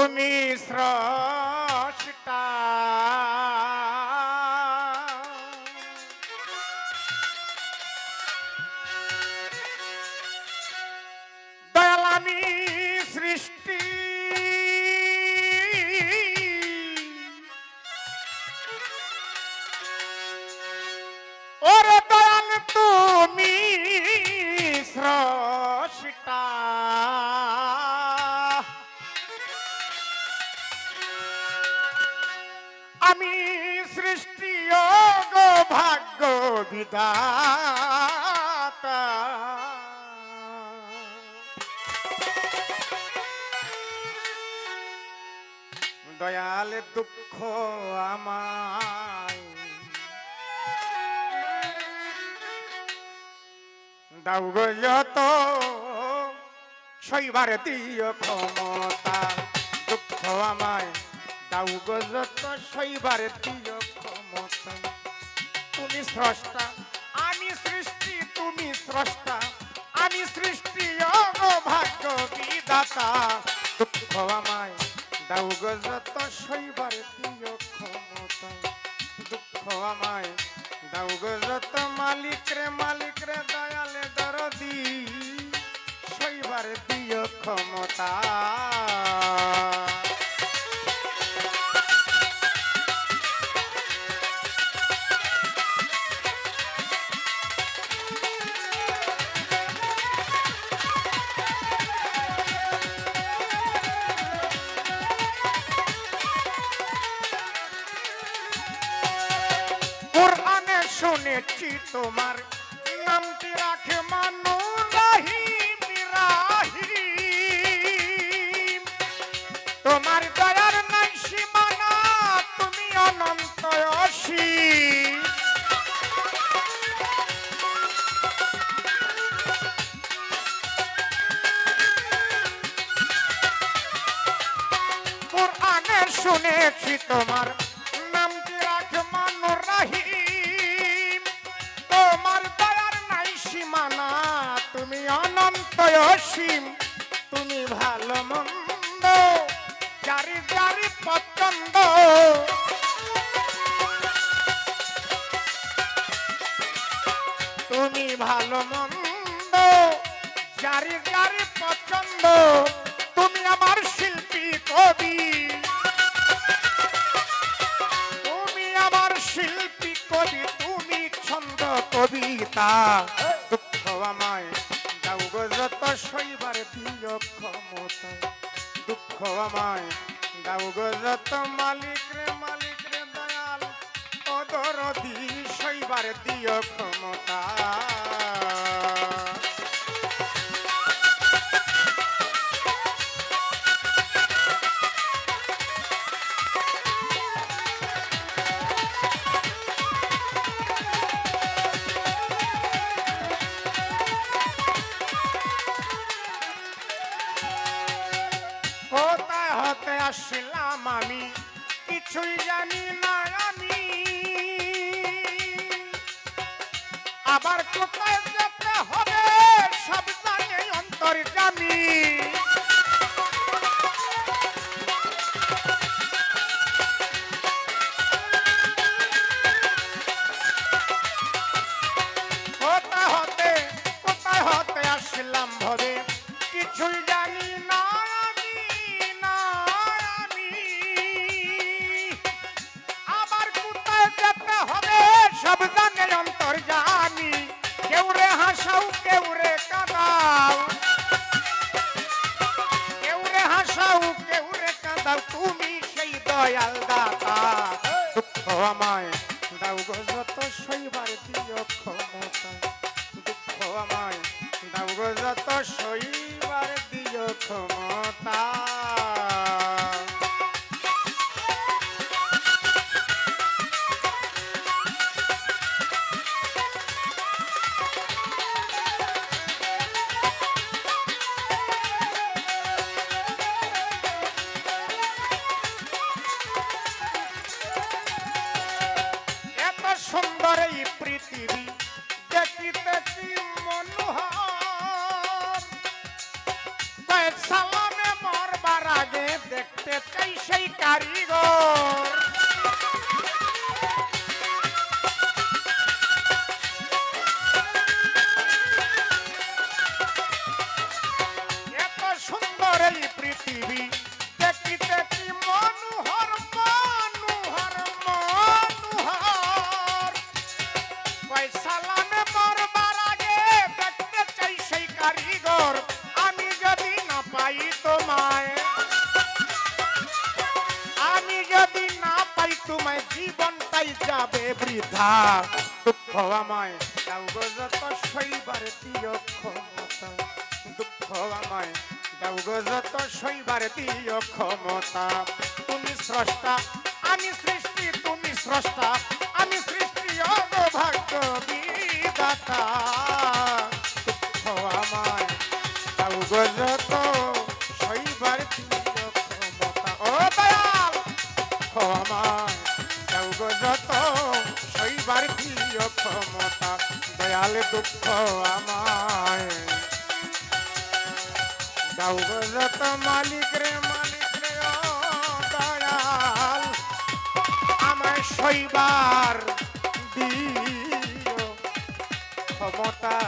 তুমি স্রষ্টা। দয়াল আমি সৃষ্টি বিধাতা। দয়াল দুঃখ আমায় দাও গো যত শৈবার দিও ক্ষমতা। দুঃখ আমায় দাও গো যত শৈবার তুমি স্রষ্টা, আমি সৃষ্টি, তুমি স্রষ্টা। আমি সৃষ্টি ভাগ্য বিদাতা দুঃখ আমায় দাও যত শৈবার দিও ক্ষমতা। দুঃখ আমায় দাও যত মালিক রে মালিক রে, দয়ালে দরদি। শৈবার দিও ক্ষমতা। শুনেছি তোমার নামটি রাখে মানু তোমার দয়ার নাই সীমানা, তুমি অনন্ত অসীম। শুনেছি তোমার নামটি রাখে মানু রাহিম অনন্ত অসীম, তুমি ভালো মন্দ জারি জারি পছন্দ। তুমি ভালো মন্দ জারি জারি পছন্দ, তুমি আমার শিল্পী কবি। তুমি আমার শিল্পী কবি, তুমি ছন্দ কবিতা। দুঃখ আমায় শৈবার দিও ক্ষমতা। দুঃখ আমায় দাও গো যত মালিক রে মালিক রে, দয়াল। অদরদি শৈবার দিও ক্ষমতা। আসলাম আমি কিছুই জানি না আমি। আবার কোথায় সব জানে অন্তর জানি। কেউ রে হাসাও, কেউ রে কাদাও। কেউ রে হাসাও, কেউ রে কাদাও, তুমি সেই দয়াল দাতা। দুঃখ আমায় দাও গো যত শৈবার দিও ক্ষমতা। দুঃখ আমায় দাও গো যত শৈবার ক্ষমতা। কারিগর যাবে বৃথা দুঃখ আমায় দাও শৈবার ক্ষমতা। দুঃখ আমায় দাও শৈবার ক্ষমতা। তুমি স্রষ্টা, আমি সৃষ্টি, তুমি স্রষ্টা। আমি সৃষ্টি বিদাতা দয়াল দুঃখ আমায়। দাও যত মালিক রে মালিক রে দয়াল আমায় শৈবার দিও। ক্ষমতা